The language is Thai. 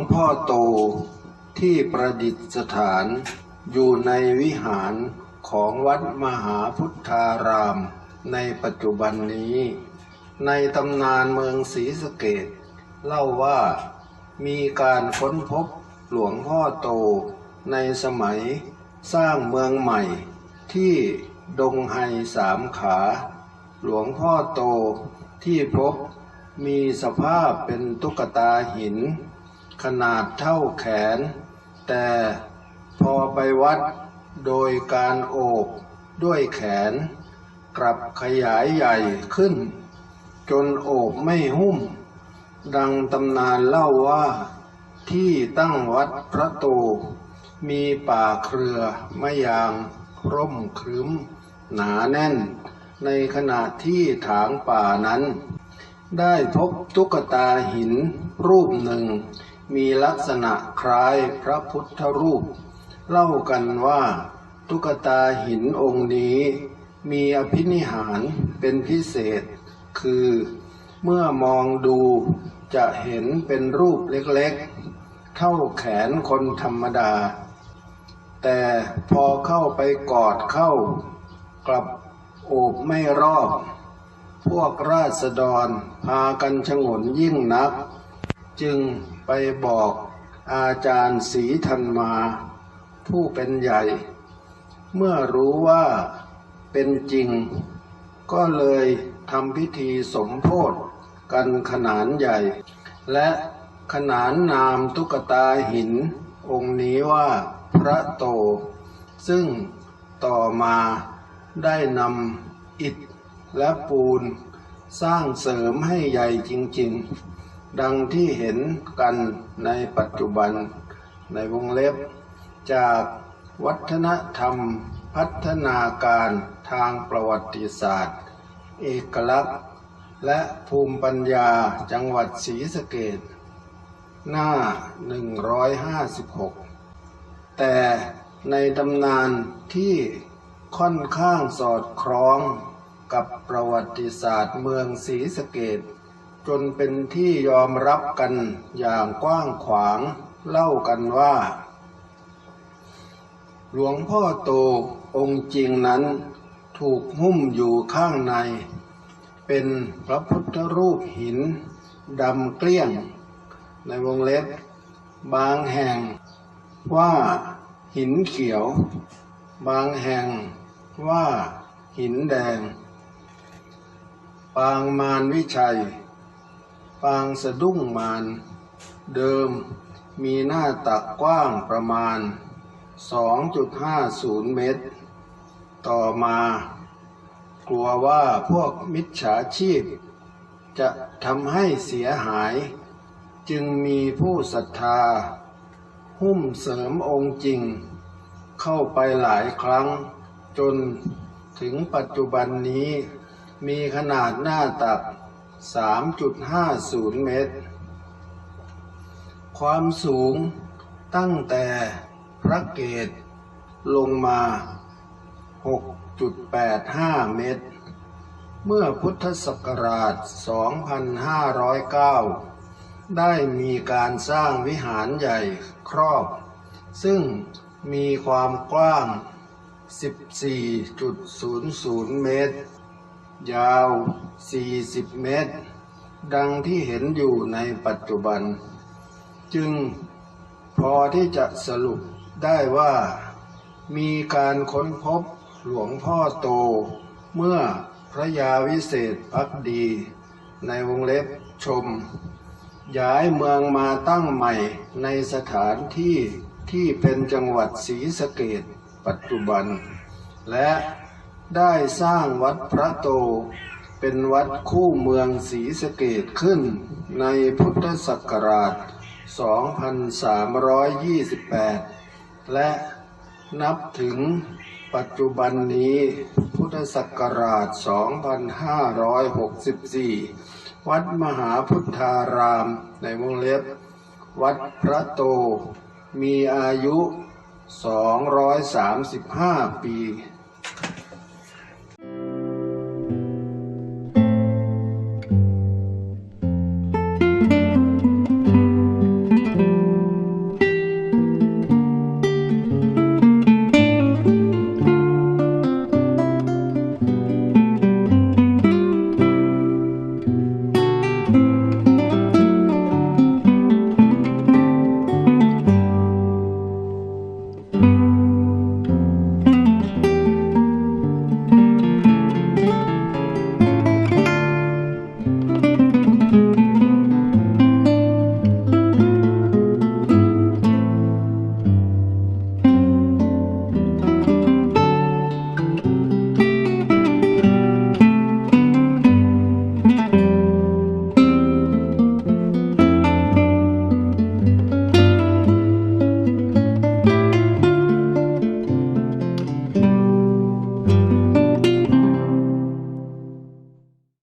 งพ่อโตที่ประดิษฐานอยู่ในวิหารของวัดมหาพุทธารามในปัจจุบันนี้ ในตำนานเมืองศรีสะเกดเล่าว่ามีการค้นพบหลวงพ่อโตในสมัยสร้างเมืองใหม่ที่ดงไฮสามขา หลวงพ่อโตที่พบมีสภาพเป็นตุ๊กตาหิน ขนาดเท่าแขน แต่พอไปวัดโดยการโอบด้วยแขน กลับขยายใหญ่ขึ้น จนโอบไม่หุ้ม ดังตำนานเล่าว่าที่ตั้งวัดพระโตมีป่าเครือมะยางร่มครึ้ม หนาแน่น ในขณะที่ถางป่านั้น ได้พบตุ๊กตาหินรูปหนึ่ง มีลักษณะคล้ายพระพุทธรูป เล่ากันว่าตุ๊กตาหินองค์นี้ มีอภินิหารเป็นพิเศษ คือเมื่อมองดูจะเห็นเป็นรูปเล็กๆ เท่าแขนคนธรรมดา แต่พอเข้าไปกอดเข้ากลับโอบไม่รอบ พวกราษฎรพากันชงนยิ่งนัก จึงไปบอกอาจารย์ศรีธันมา ผู้เป็นใหญ่ เมื่อรู้ว่าเป็นจริง ก็เลยทำพิธีสมโพธกันขนานใหญ่ และขนานนามตุ๊กตาหิน องค์นี้ว่าพระโต ซึ่งต่อมาได้นำอิฐ และปูนสร้างเสริมให้ใหญ่จริง ๆ ดังที่เห็นกันในปัจจุบันในวงเล็บ จากวัฒนธรรมพัฒนาการทางประวัติศาสตร์ เอกลักษณ์ และภูมิปัญญาจังหวัดศรีสะเกดหน้า 156 แต่ในตำนานที่ค่อนข้างสอดคล้อง กับประวัติศาสตร์เมืองศรีสะเกดจนเป็นที่ยอมรับกันอย่างกว้างขวางเล่ากันว่า หลวงพ่อโตองค์จริงนั้นถูกหุ้มอยู่ข้างใน เป็นพระพุทธรูปหินดำเกลี้ยง ในวงเล็บบางแห่งว่าหินเขียว บางแห่งว่าหินแดง ปางมารวิชัย ปางสะดุ้งมาร เดิมมีหน้าตักกว้างประมาณ 2.50 เมตร ต่อมา กลัวว่าพวกมิจฉาชีพ จะทำให้เสียหาย จึงมีผู้ศรัทธา หุ้มเสริมองค์จริง เข้าไปหลายครั้งจนถึงปัจจุบันนี้ มีขนาดหน้าตัก 3.50 เมตร ความสูงตั้งแต่พระเกตลงมา 6.85 เมตร เมื่อพุทธศักราช 2509 ได้มีการสร้างวิหารใหญ่ครอบ ซึ่งมีความกว้าง 14.00 เมตร ยาว 40 เมตร ดังที่เห็นอยู่ในปัจจุบัน จึงพอที่จะสรุปได้ว่า มีการค้นพบหลวงพ่อโต เมื่อพระยาวิเศษพักดี ในวงเล็บชม ย้ายเมืองมาตั้งใหม่ในสถานที่ที่เป็นจังหวัดศรีสะเกดปัจจุบัน และ ได้สร้างวัดพระโต เป็นวัดคู่เมืองศรีสะเกดขึ้น ในพุทธศักราช 2328 และนับถึงปัจจุบันนี้พุทธศักราช 2564 วัดมหาพุทธารามในวงเล็บ วัดพระโต มีอายุ 235 ปี